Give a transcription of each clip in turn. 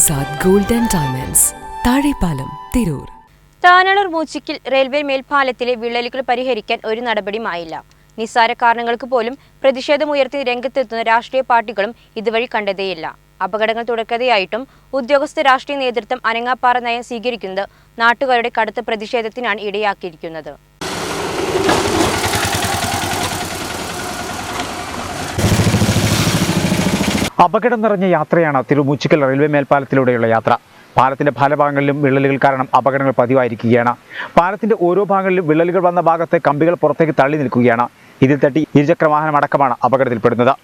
Azad gold and diamonds. Thazhepalam Tirur. Thanalur മൂച്ചിക്കിൽ railway മേൽപ്പാലത്തിലെ വിള്ളലുകൾ പരിഹരിക്കാൻ ഒരു നടപടിയുമായില്ല. നിസ്സാര കാരണങ്ങൾക്ക് പോലും പ്രതിഷേധമുയർത്തി രംഗത്തെത്തുന്ന രാഷ്ട്രീയ പാർട്ടികളും ഇതുവഴി കണ്ടതേയില്ല. അപകടങ്ങൾ തുടക്കതയായിട്ടും ഉദ്യോഗസ്ഥ രാഷ്ട്രീയ നേതൃത്വം അനങ്ങാപ്പാറ നയം സ്വീകരിക്കുന്നത് നാട്ടുകാരുടെ കടുത്ത പ്രതിഷേധത്തിനാണ് ഇടയാക്കിയിരിക്കുന്നത്. അപകടം നിറഞ്ഞ യാത്രയാണ് തിരുമൂച്ചിക്കൽ റെയിൽവേ മേൽപ്പാലത്തിലൂടെയുള്ള യാത്ര. പാലത്തിന്റെ പല ഭാഗങ്ങളിലും വിള്ളലുകൾ കാരണം അപകടങ്ങൾ പതിവായിരിക്കുകയാണ്. പാലത്തിന്റെ ഓരോ ഭാഗങ്ങളിലും വിള്ളലുകൾ വന്ന ഭാഗത്തെ കമ്പികൾ പുറത്തേക്ക് തള്ളി നിൽക്കുകയാണ്. ഇതിൽ തട്ടി ഇരുചക്ര വാഹനം അടക്കമാണ് അപകടത്തിൽപ്പെടുന്നത്.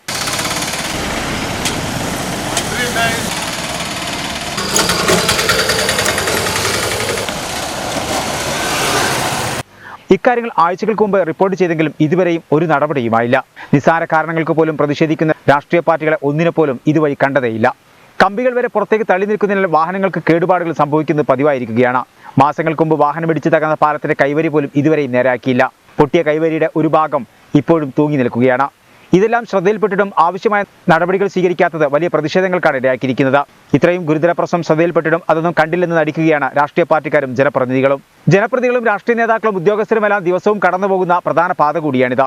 ഇക്കാര്യങ്ങൾ ആഴ്ചകൾക്ക് മുമ്പ് റിപ്പോർട്ട് ചെയ്തെങ്കിലും ഇതുവരെയും ഒരു നടപടിയുമായില്ല. നിസ്സാര കാരണങ്ങൾക്ക് പോലും പ്രതിഷേധിക്കുന്ന രാഷ്ട്രീയ പാർട്ടികളെ ഒന്നിനെ പോലും ഇതുവഴി കണ്ടതേയില്ല. കമ്പികൾ വരെ പുറത്തേക്ക് തള്ളി നിൽക്കുന്നതിനാൽ വാഹനങ്ങൾക്ക് കേടുപാടുകൾ സംഭവിക്കുന്നത് പതിവായിരിക്കുകയാണ്. മാസങ്ങൾക്ക് മുമ്പ് വാഹനം ഇടിച്ച് തകർന്ന പാലത്തിന്റെ കൈവരി പോലും ഇതുവരെയും നേരാക്കിയില്ല. പൊട്ടിയ കൈവരിയുടെ ഒരു ഭാഗം ഇപ്പോഴും തൂങ്ങി നിൽക്കുകയാണ്. ഇതെല്ലാം ശ്രദ്ധയിൽപ്പെട്ടിട്ടും ആവശ്യമായ നടപടികൾ സ്വീകരിക്കാത്തത് വലിയ പ്രതിഷേധങ്ങൾക്കാണ് ഇടയാക്കിയിരിക്കുന്നത്. ഇത്രയും ഗുരുതര പ്രശ്നം ശ്രദ്ധയിൽപ്പെട്ടിട്ടും അതൊന്നും കണ്ടില്ലെന്ന് നടിക്കുകയാണ് രാഷ്ട്രീയ പാർട്ടിക്കാരും ജനപ്രതിനിധികളും. ജനപ്രതിനിധികളും രാഷ്ട്രീയ നേതാക്കളും ഉദ്യോഗസ്ഥരുമെല്ലാം ദിവസവും കടന്നുപോകുന്ന പ്രധാന പാത കൂടിയാണിത്.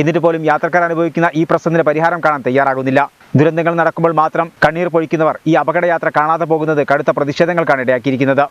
എന്നിട്ട് പോലും യാത്രക്കാർ അനുഭവിക്കുന്ന ഈ പ്രശ്നത്തിന് പരിഹാരം കാണാൻ തയ്യാറാകുന്നില്ല. ദുരന്തങ്ങൾ നടക്കുമ്പോൾ മാത്രം കണ്ണീർ പൊഴിക്കുന്നവർ ഈ അപകടയാത്ര കാണാതെ പോകുന്നത് കടുത്ത പ്രതിഷേധങ്ങൾക്കാണ് ഇടയാക്കിയിരിക്കുന്നത്.